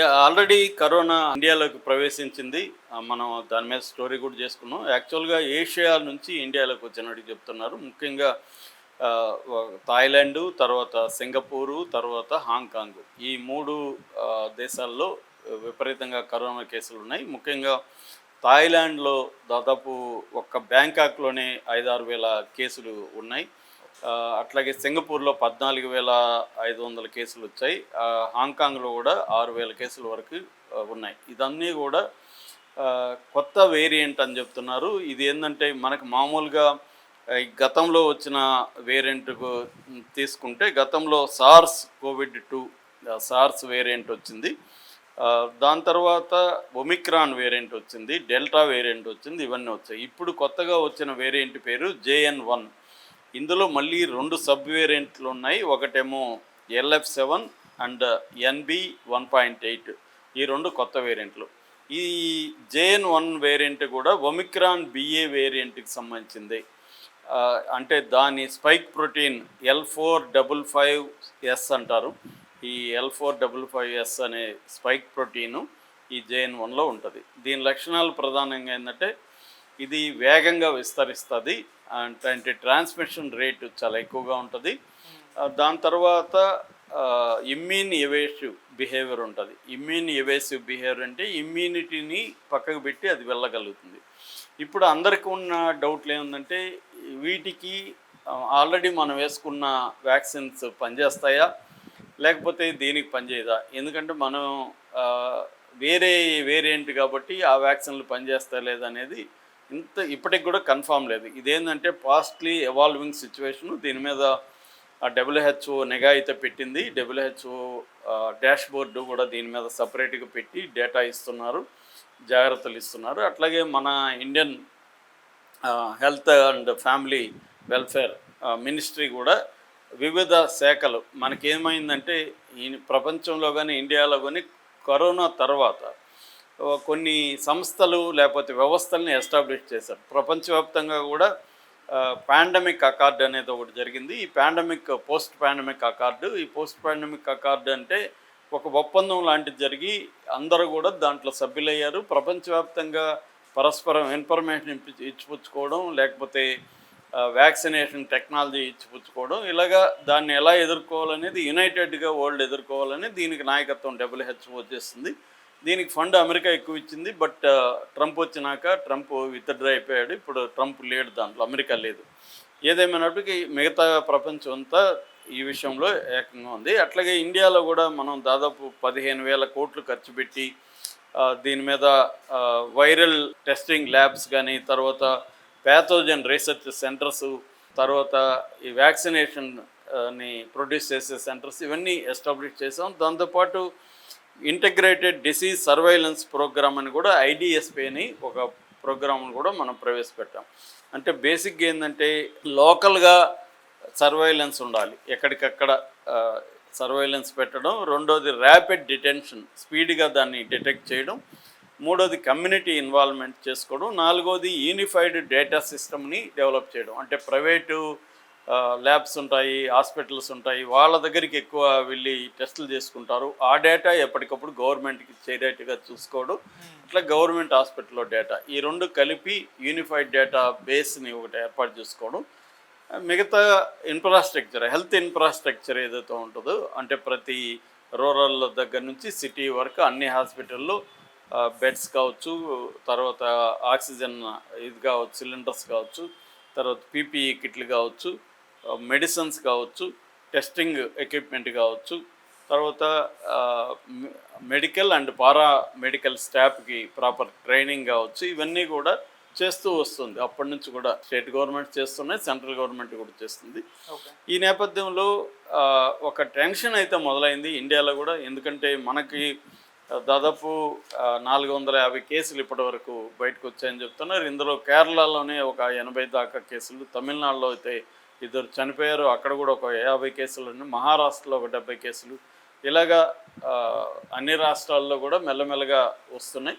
Already corona ఇండియాలోకి ప్రవేశించింది. మనం దాని మీద స్టోరీ కూడా చేసుకున్నాం. యాక్చువల్గా ఏషియా నుంచి ఇండియాలోకి వచ్చినట్టు చెప్తున్నారు. ముఖ్యంగా ఆ, థాయిలాండ్ తర్వాత సింగపూరు తర్వాత హాంకాంగ్. ఈ మూడు దేశాల్లో విపరీతంగా కరోనా కేసులు ఉన్నాయి. ముఖ్యంగా థాయిలాండ్లో దాదాపు ఒక్క బ్యాంకాక్లోనే ఐదారు వేల కేసులు ఉన్నాయి. అట్లాగే సింగపూర్లో పద్నాలుగు వేల ఐదు వందల కేసులు వచ్చాయి. హాంకాంగ్లో కూడా ఆరు వేల కేసుల వరకు ఉన్నాయి. ఇదన్నీ కూడా కొత్త వేరియంట్ అని చెప్తున్నారు. ఇది ఏంటంటే మనకు మామూలుగా గతంలో వచ్చిన వేరియంట్ తీసుకుంటే గతంలో SARS covid two SARS variant వచ్చింది. దాని తర్వాత ఒమిక్రాన్ వేరియంట్ వచ్చింది డెల్టా వేరియంట్ వచ్చింది ఇవన్నీ వచ్చాయి. ఇప్పుడు కొత్తగా వచ్చిన వేరియంట్ పేరు జేఎన్ వన్. ఇందులో మళ్ళీ రెండు సబ్ వేరియంట్లు ఉన్నాయి. ఒకటేమో LF seven and NB one point eight. ఈ రెండు కొత్త వేరియంట్లు. ఈ జేఎన్ వన్ వేరియంట్ కూడా ఒమిక్రాన్ బిఏ వేరియంట్కి సంబంధించింది. అంటే దాని spike protein L four double five S అంటారు. ఈ L four double five S అనే స్పైక్ ప్రోటీను ఈ జేఎన్ వన్లో ఉంటుంది. దీని లక్షణాలు ప్రధానంగా ఏంటంటే ఇది వేగంగా విస్తరిస్తుంది అంటే అంటే ట్రాన్స్మిషన్ రేటు చాలా ఎక్కువగా ఉంటుంది. దాని తర్వాత ఇమ్యూన్ ఎవేసివ్ బిహేవియర్ ఉంటుంది. ఇమ్యూన్ ఎవేసివ్ బిహేవియర్ అంటే ఇమ్యూనిటీని పక్కకు పెట్టి అది వెళ్ళగలుగుతుంది. ఇప్పుడు అందరికీ ఉన్న డౌట్లు ఏముందంటే వీటికి ఆల్రెడీ మనం వేసుకున్న వ్యాక్సిన్స్ పనిచేస్తాయా? లేకపోతే దీనికి పనిచేయదా? ఎందుకంటే మనం వేరే వేరియంట్ కాబట్టి ఆ వ్యాక్సిన్లు పనిచేస్తా లేదనేది ఇంత ఇప్పటికి కూడా కన్ఫామ్ లేదు. ఇదేంటంటే పాస్ట్లీ ఎవాల్వింగ్ సిచ్యువేషన్. దీని మీద డబ్ల్యూహెచ్ఓ నిఘా అయితే పెట్టింది. డబ్ల్యూహెచ్ఓ డాష్ బోర్డు కూడా దీని మీద సపరేట్గా పెట్టి డేటా ఇస్తున్నారు. జాగ్రత్తలు ఇస్తున్నారు. అట్లాగే మన Indian health and family welfare ministry కూడా వివిధ శాఖలు మనకేమైందంటే ఈ ప్రపంచంలో కానీ ఇండియాలో కానీ కరోనా తర్వాత కొన్ని సంస్థలు లేకపోతే వ్యవస్థల్ని ఎస్టాబ్లిష్ చేశారు. ప్రపంచవ్యాప్తంగా కూడా పాండమిక్ అకార్డ్ అనేది ఒకటి జరిగింది. ఈ పాండమిక్ పోస్ట్ పాండమిక్ అకార్డు ఈ పోస్ట్ పాండమిక్ అకార్డు అంటే ఒక ఒప్పందం లాంటిది జరిగి అందరూ కూడా దాంట్లో సభ్యులయ్యారు. ప్రపంచవ్యాప్తంగా పరస్పరం ఇన్ఫర్మేషన్ ఇప్పి- ఇచ్చిపుచ్చుకోవడం లేకపోతే వ్యాక్సినేషన్ టెక్నాలజీ ఇచ్చిపుచ్చుకోవడం ఇలాగా దాన్ని ఎలా ఎదుర్కోవాలనేది యునైటెడ్గా వరల్డ్ ఎదుర్కోవాలని దీనికి నాయకత్వం డబ్ల్యూహెచ్ఓ చేస్తుంది. దీనికి ఫండ్ అమెరికా ఎక్కువ ఇచ్చింది బట్ ట్రంప్ వచ్చినాక ట్రంప్ విత్డ్రా అయిపోయాడు. ఇప్పుడు ట్రంప్ లేడు దాంట్లో అమెరికా లేదు. ఏదేమైనప్పటికీ మిగతా ప్రపంచం అంతా ఈ విషయంలో ఏకంగా ఉంది. అట్లాగే ఇండియాలో కూడా మనం దాదాపు పదిహేను వేల కోట్లు ఖర్చు పెట్టి దీని మీద వైరల్ టెస్టింగ్ ల్యాబ్స్ కానీ తర్వాత ప్యాథోజన్ రీసెర్చ్ సెంటర్స్ తర్వాత ఈ వ్యాక్సినేషన్ని ప్రొడ్యూస్ చేసే సెంటర్స్ ఇవన్నీ ఎస్టాబ్లిష్ చేసాం. దాంతోపాటు ఇంటగ్రేటెడ్ డిసీజ్ సర్వైలెన్స్ ప్రోగ్రామ్ అని కూడా ఐడిఎస్పీ అని ఒక ప్రోగ్రామ్ను కూడా మనం ప్రవేశపెట్టాం. అంటే బేసిక్గా ఏంటంటే లోకల్గా సర్వైలెన్స్ ఉండాలి. ఎక్కడికక్కడ సర్వైలెన్స్ పెట్టడం. రెండోది ర్యాపిడ్ డిటెన్షన్ స్పీడ్గా దాన్ని డిటెక్ట్ చేయడం. మూడోది కమ్యూనిటీ ఇన్వాల్వ్మెంట్ చేసుకోవడం. నాలుగోది యూనిఫైడ్ డేటా సిస్టమ్ని డెవలప్ చేయడం. అంటే ప్రైవేటు ల్యాబ్స్ ఉంటాయి హాస్పిటల్స్ ఉంటాయి వాళ్ళ దగ్గరికి ఎక్కువ వెళ్ళి టెస్టులు చేసుకుంటారు. ఆ డేటా ఎప్పటికప్పుడు గవర్నమెంట్కి చేరేట్టుగా చూసుకోవడం అట్లా గవర్నమెంట్ హాస్పిటల్లో డేటా. ఈ రెండు కలిపి యూనిఫైడ్ డేటా బేస్ని ఒకటి ఏర్పాటు చేసుకోవడం. మిగతా ఇన్ఫ్రాస్ట్రక్చర్ హెల్త్ ఇన్ఫ్రాస్ట్రక్చర్ ఏదైతే ఉంటుందో అంటే ప్రతి రూరల్ దగ్గర నుంచి సిటీ వరకు అన్ని హాస్పిటల్లో బెడ్స్ కావచ్చు తర్వాత ఆక్సిజన్ ఇది కావచ్చు సిలిండర్స్ కావచ్చు తర్వాత పీపీఈ కిట్లు కావచ్చు మెడిసిన్స్ కావచ్చు టెస్టింగ్ ఎక్విప్మెంట్ కావచ్చు తర్వాత మెడికల్ అండ్ పారా మెడికల్ స్టాఫ్కి ప్రాపర్ ట్రైనింగ్ కావచ్చు ఇవన్నీ కూడా చేస్తూ వస్తుంది. అప్పటి నుంచి కూడా స్టేట్ గవర్నమెంట్ చేస్తున్నాయి సెంట్రల్ గవర్నమెంట్ కూడా చేస్తుంది. ఈ నేపథ్యంలో ఒక టెన్షన్ అయితే మొదలైంది ఇండియాలో కూడా. ఎందుకంటే మనకి దాదాపు నాలుగు వందల యాభై కేసులు ఇప్పటి వరకు బయటకు వచ్చాయని చెప్తున్నారు. ఇందులో కేరళలోనే ఒక ఎనభై దాకా కేసులు తమిళనాడులో అయితే ఇద్దరు చనిపోయారు. అక్కడ కూడా ఒక యాభై కేసులు ఉన్నాయి. మహారాష్ట్రలో ఒక డెబ్బై కేసులు. ఇలాగా అన్ని రాష్ట్రాల్లో కూడా మెల్లమెల్లగా వస్తున్నాయి.